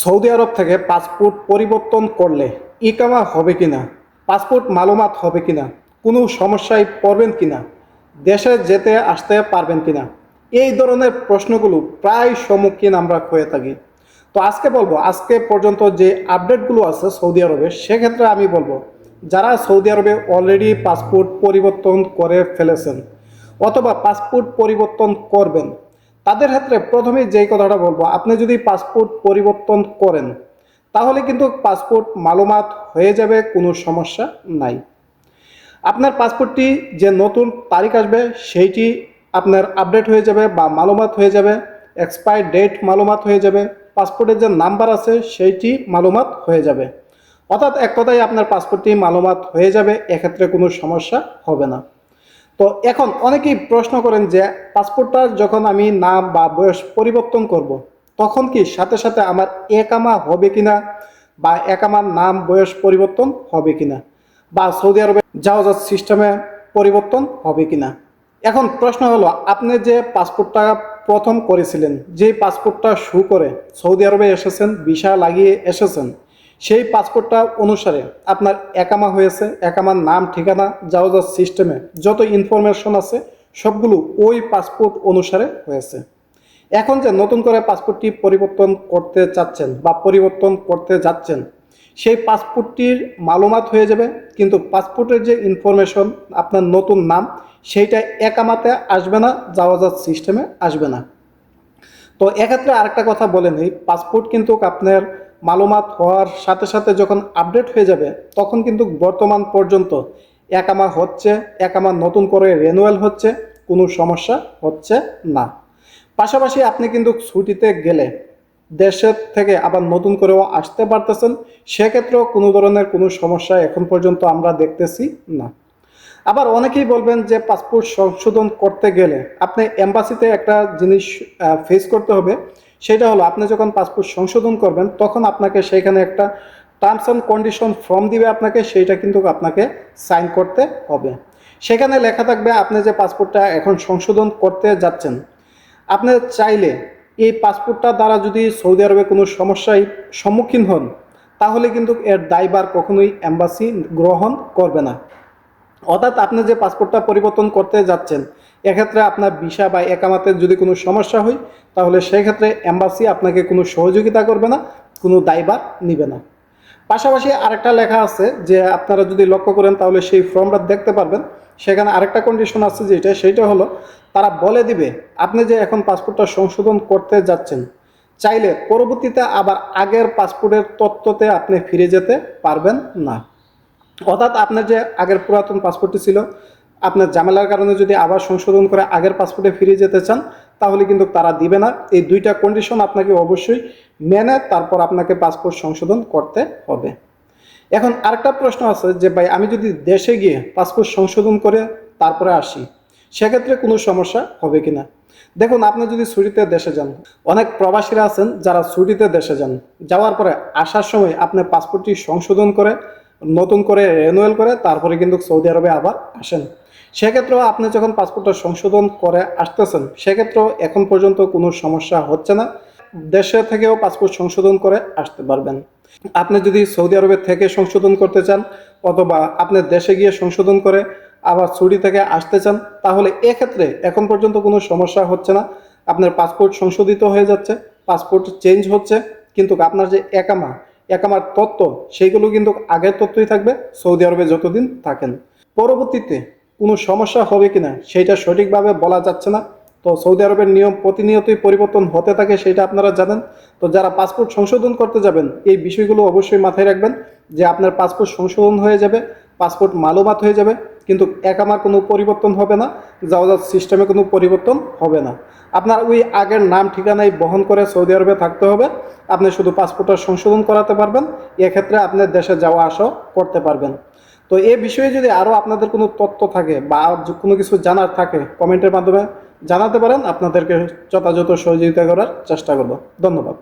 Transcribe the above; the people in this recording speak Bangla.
সৌদি আরব থেকে পাসপোর্ট পরিবর্তন করলে ইকামা হবে কিনা, পাসপোর্ট মালুমাত হবে কিনা, কোনো সমস্যায় পড়বেন কিনা, দেশে যেতে আসতে পারবেন কিনা, এই ধরনের প্রশ্নগুলো প্রায় সম্মুখীন আমরা হয়ে থাকি। তো আজকে বলব, আজকে পর্যন্ত যে আপডেটগুলো আছে সৌদি আরবে, সেক্ষেত্রে আমি বলব, যারা সৌদি আরবে অলরেডি পাসপোর্ট পরিবর্তন করে ফেলেছেন, অথবা পাসপোর্ট পরিবর্তন করবেন তাদের ক্ষেত্রে প্রথমেই যেই কথাটা বলব, আপনি যদি পাসপোর্ট পরিবর্তন করেন, তাহলে কিন্তু পাসপোর্ট মালুমাত হয়ে যাবে, কোনো সমস্যা নাই। আপনার পাসপোর্টটি যে নতুন তারিখ আসবে, সেইটি আপনার আপডেট হয়ে যাবে বা মালুমাত হয়ে যাবে, এক্সপায়ার ডেট মালুমাত হয়ে যাবে, পাসপোর্টের যে নাম্বার আছে, সেইটি মালুমাত হয়ে যাবে। অর্থাৎ এক কথায় আপনার পাসপোর্টটি মালুমাত হয়ে যাবে, এক্ষেত্রে কোনো সমস্যা হবে না। তো এখন অনেকেই প্রশ্ন করেন যে পাসপোর্টটা যখন আমি নাম বা বয়স পরিবর্তন করব। তখন কি সাথে সাথে আমার একামা হবে কিনা বা একামার নাম বয়স পরিবর্তন হবে কিনা বা সৌদি আরবে যাওয়া সিস্টেমে পরিবর্তন হবে কিনা এখন প্রশ্ন হলো, আপনি যে পাসপোর্টটা প্রথম করেছিলেন, যেই পাসপোর্টটা শু করে সৌদি আরবে এসেছেন, ভিসা লাগিয়ে এসেছেন সেই পাসপোর্টটা অনুসারে আপনার একামা হয়েছে, একামার নাম, ঠিকানা যাওয়া সিস্টেমে যত ইনফরমেশন আছে, সবগুলো ওই পাসপোর্ট অনুসারে হয়েছে। এখন যে নতুন করে পাসপোর্টটি পরিবর্তন করতে চাচ্ছেন বা পরিবর্তন করতে যাচ্ছেন, সেই পাসপোর্টটির মালুমাত হয়ে যাবে, কিন্তু পাসপোর্টের যে ইনফরমেশন আপনার নতুন নাম, সেইটা একামাতে আসবে না যাওয়া সিস্টেমে আসবে না। তো এক্ষেত্রে আরেকটা কথা বলে নিই পাসপোর্ট কিন্তু আপনার মালুমাত হওয়ার সাথে সাথে যখন আপডেট হয়ে যাবে, তখন কিন্তু বর্তমান পর্যন্ত একামা হচ্ছে একামা নতুন করে রেনুয়াল হচ্ছে, কোনো সমস্যা হচ্ছে না। পাশাপাশি আপনি কিন্তু ছুটিতে গেলে দেশের থেকে আবার নতুন করেও আসতে পারতেছেন, সেক্ষেত্রেও কোনো ধরনের কোনো সমস্যা এখন পর্যন্ত আমরা দেখতেছি না। আবার অনেকেই বলবেন যে পাসপোর্ট সংশোধন করতে গেলে আপনি এম্বাসিতে একটা জিনিস ফেস করতে হবে সেটা হলো আপনি যখন পাসপোর্ট সংশোধন করবেন, তখন আপনাকে সেইখানে একটা টার্মস অ্যান্ড কন্ডিশন ফর্ম দিবে আপনাকে, সেইটা কিন্তু আপনাকে সাইন করতে হবে। সেখানে লেখা থাকবে, আপনি যে পাসপোর্টটা এখন সংশোধন করতে যাচ্ছেন, আপনি চাইলে এই পাসপোর্টটা দ্বারা যদি সৌদি আরবে কোনো সমস্যায় সম্মুখীন হন, তাহলে কিন্তু এর দায়বার কখনোই এম্বাসি গ্রহণ করবে না। অর্থাৎ আপনি যে পাসপোর্টটা পরিবর্তন করতে যাচ্ছেন, এক্ষেত্রে আপনার ভিসা বা একামাতের যদি কোনো সমস্যা হয়, তাহলে সেই ক্ষেত্রে এম্বাসি আপনাকে কোনো সহযোগিতা করবে না, কোনো দায়ভার নিবে না। পাশাপাশি আরেকটা লেখা আছে যে আপনারা যদি লক্ষ্য করেন, তাহলে সেই ফর্মটা দেখতে পারবেন। সেখানে আরেকটা কন্ডিশন আছে যেটা সেইটা হলো তারা বলে দিবে, আপনি যে এখন পাসপোর্টটা সংশোধন করতে যাচ্ছেন, চাইলে পরবর্তীতে আবার আগের পাসপোর্টের তত্ত্বতে আপনি ফিরে যেতে পারবেন না। অর্থাৎ আপনার যে আগের পুরাতন পাসপোর্টটি ছিল, আপনার ঝামেলার কারণে যদি আবার সংশোধন করে আগের পাসপোর্টে ফিরে যেতে চান, তাহলে কিন্তু তারা দিবে না। এই দুইটা কন্ডিশন আপনাকে অবশ্যই মেনে তারপর আপনাকে পাসপোর্ট সংশোধন করতে হবে। এখন আরেকটা প্রশ্ন আছে যে, ভাই, আমি যদি দেশে গিয়ে পাসপোর্ট সংশোধন করে তারপরে আসি, সেক্ষেত্রে কোনো সমস্যা হবে কি না? দেখুন, আপনি যদি ছুটিতে দেশে যান, অনেক প্রবাসীরা আছেন যারা ছুটিতে দেশে যান, যাওয়ার পরে আসার সময় আপনি পাসপোর্টটি সংশোধন করে নতুন করে রেনুয়েল করে, তারপরে কিন্তু সৌদি আরবে আবার আসেন। সেক্ষেত্রেও আপনি যখন পাসপোর্টটা সংশোধন করে আসতেছেন, সেক্ষেত্রেও এখন পর্যন্ত কোনো সমস্যা হচ্ছে না। দেশে থেকেও পাসপোর্ট সংশোধন করে আসতে পারবেন। আপনি যদি সৌদি আরবের থেকে সংশোধন করতে চান, অথবা আপনি দেশে গিয়ে সংশোধন করে আবার ছুটি থেকে আসতে চান, তাহলে এক্ষেত্রে এখন পর্যন্ত কোনো সমস্যা হচ্ছে না। আপনার পাসপোর্ট সংশোধিত হয়ে যাচ্ছে পাসপোর্ট চেঞ্জ হচ্ছে, কিন্তু আপনার যে একামা একামার তত্ত্ব, সেইগুলো কিন্তু আগের তত্ত্বই থাকবে। সৌদি আরবে যতদিন থাকেন। পরবর্তীতে কোনো সমস্যা হবে কিনা সেটা সঠিকভাবে বলা যাচ্ছে না। তো সৌদি আরবের নিয়ম প্রতিনিয়তই পরিবর্তন হতে থাকে সেটা আপনারা জানেন। তো যারা পাসপোর্ট সংশোধন করতে যাবেন, এই বিষয়গুলো অবশ্যই মাথায় রাখবেন যে আপনার পাসপোর্ট সংশোধন হয়ে যাবে, পাসপোর্ট মালুমাত হয়ে যাবে। কিন্তু একামার কোনো পরিবর্তন হবে না যাওয়া সিস্টেমে কোনো পরিবর্তন হবে না। আপনার ওই আগের নাম ঠিকানায় বহন করে সৌদি আরবে থাকতে হবে। আপনি শুধু পাসপোর্টটা সংশোধন করাতে পারবেন, এক্ষেত্রে আপনার দেশে যাওয়া আসাও করতে পারবেন। তো এ বিষয়ে যদি আরও আপনাদের কোনো তথ্য থাকে বা কোনো কিছু জানার থাকে কমেন্টের মাধ্যমে জানাতে পারেন। আপনাদেরকে যথাযথ সহযোগিতা করার চেষ্টা করব। ধন্যবাদ।